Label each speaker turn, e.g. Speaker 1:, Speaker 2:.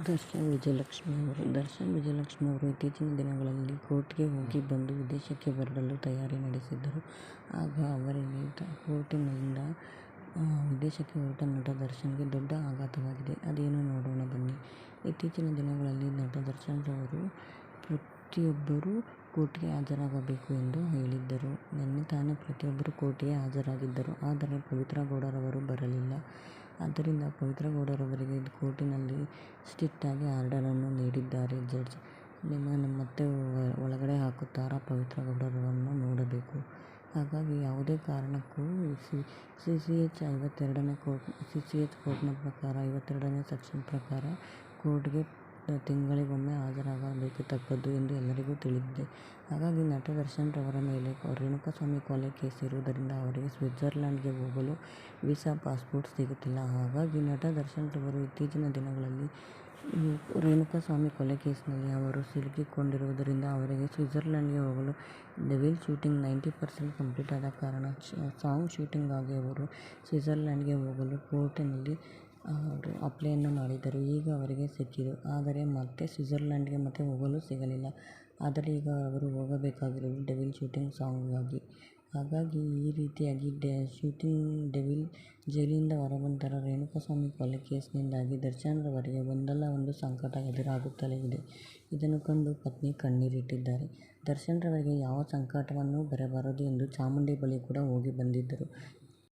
Speaker 1: ದರ್ಶನ್ ವಿಜಯಲಕ್ಷ್ಮಿ ಅವರು ದರ್ಶನ್ ವಿಜಯಲಕ್ಷ್ಮಿ ಅವರು ಇತ್ತೀಚಿನ ದಿನಗಳಲ್ಲಿ ಕೋರ್ಟ್ಗೆ ಹೋಗಿ ಬಂದು ವಿದೇಶಕ್ಕೆ ಬರಲು ತಯಾರಿ ನಡೆಸಿದ್ದರು. ಆಗ ಅವರಿಗೆ ಕೋರ್ಟಿನಿಂದ ವಿದೇಶಕ್ಕೆ ಹೊರಟ ನಟ ದರ್ಶನ್ಗೆ ದೊಡ್ಡ ಆಘಾತವಾಗಿದೆ. ಅದೇನು ನೋಡೋಣ ಬನ್ನಿ. ಇತ್ತೀಚಿನ ದಿನಗಳಲ್ಲಿ ನಟ ದರ್ಶನ್ ಅವರು ಪ್ರತಿಯೊಬ್ಬರೂ ಕೋರ್ಟ್ಗೆ ಹಾಜರಾಗಬೇಕು ಎಂದು ಹೇಳಿದ್ದರು. ನಿನ್ನೆ ತಾನೇ ಪ್ರತಿಯೊಬ್ಬರು ಕೋರ್ಟ್ಗೆ ಹಾಜರಾಗಿದ್ದರು. ಆದರೆ ಪವಿತ್ರ ಗೌಡರವರು ಬರಲಿಲ್ಲ. ಆದ್ದರಿಂದ ಪವಿತ್ರ ಗೌಡರವರಿಗೆ ಕೋರ್ಟಿನಲ್ಲಿ ಸ್ಟಿಟ್ಟಾಗಿ ಆರ್ಡರನ್ನು ನೀಡಿದ್ದಾರೆ. ಜಡ್ಜ್ ನಿಮ್ಮನ್ನು ಮತ್ತೆ ಒಳಗಡೆ ಹಾಕುತ್ತಾರಾ ಪವಿತ್ರ ಗೌಡರವರನ್ನು ನೋಡಬೇಕು. ಹಾಗಾಗಿ ಯಾವುದೇ ಕಾರಣಕ್ಕೂ ಸಿ ಸಿ ಸಿ ಎಚ್ ಐವತ್ತೆರಡನೇ ಕೋರ್ಟ್ನ ಪ್ರಕಾರ, ಐವತ್ತೆರಡನೇ ಸೆಕ್ಷನ್ ಪ್ರಕಾರ ಕೋರ್ಟ್ಗೆ ತಿಂಗಳಿಗೊಮ್ಮೆ ಹಾಜರಾಗಬೇಕೆ ತಕ್ಕದ್ದು ಎಂದು ಎಲ್ಲರಿಗೂ ತಿಳಿದಿದೆ. ಹಾಗಾಗಿ ನಟ ದರ್ಶನ್ ರವರ ಮೇಲೆ ರೇಣುಕಾಸ್ವಾಮಿ ಕೊಲೆ ಕೇಸ್ ಇರುವುದರಿಂದ ಅವರಿಗೆ ಸ್ವಿಟ್ಜರ್ಲ್ಯಾಂಡ್ಗೆ ಹೋಗಲು ವೀಸಾ ಪಾಸ್ಪೋರ್ಟ್ ಸಿಗುತ್ತಿಲ್ಲ. ಹಾಗಾಗಿ ನಟ ದರ್ಶನ್ ರವರು ಇತ್ತೀಚಿನ ದಿನಗಳಲ್ಲಿ ರೇಣುಕಾಸ್ವಾಮಿ ಕೊಲೆ ಕೇಸ್ನಲ್ಲಿ ಅವರು ಸಿಲುಕಿಕೊಂಡಿರುವುದರಿಂದ ಅವರಿಗೆ ಸ್ವಿಟ್ಜರ್ಲ್ಯಾಂಡ್ಗೆ ಹೋಗಲು devil shooting ninety percent complete ಆದ ಕಾರಣ ಸಾಂಗ್ ಶೂಟಿಂಗ್ಗಾಗಿ ಅವರು ಸ್ವಿಟ್ಜರ್ಲ್ಯಾಂಡ್ಗೆ ಹೋಗಲು ಕೋರ್ಟಿನಲ್ಲಿ ಅಪ್ಲೈಯನ್ನು ಮಾಡಿದ್ದರು. ಈಗ ಅವರಿಗೆ ಸಿಕ್ಕಿತು. ಆದರೆ ಮತ್ತೆ ಸ್ವಿಝರ್ಲ್ಯಾಂಡ್ಗೆ ಮತ್ತೆ ಹೋಗಲು ಸಿಗಲಿಲ್ಲ. ಆದರೆ ಈಗ ಅವರು ಹೋಗಬೇಕಾಗಿರುವುದು ಡೆವಿಲ್ ಶೂಟಿಂಗ್ ಸಾಂಗ್ಗಾಗಿ. ಹಾಗಾಗಿ ಈ ರೀತಿಯಾಗಿ ಡೆ, ಶೂಟಿಂಗ್ ಡೆವಿಲ್ ಜೈಲಿಂದ ಹೊರಬಂದ ರೇಣುಕಾಸ್ವಾಮಿ ಕೊಲೆ ಕೇಸ್ನಿಂದಾಗಿ ದರ್ಶನ್ರವರಿಗೆ ಒಂದಲ್ಲ ಒಂದು ಸಂಕಟ ಎದುರಾಗುತ್ತಲೇ ಇದೆ. ಇದನ್ನು ಕಂಡು ಪತ್ನಿ ಕಣ್ಣೀರಿಟ್ಟಿದ್ದಾರೆ. ದರ್ಶನ್ರವರಿಗೆ ಯಾವ ಸಂಕಟವನ್ನೂ ಬರಬಾರದು ಎಂದು ಚಾಮುಂಡಿ ಬಳಿ ಕೂಡ ಹೋಗಿ ಬಂದಿದ್ದರು.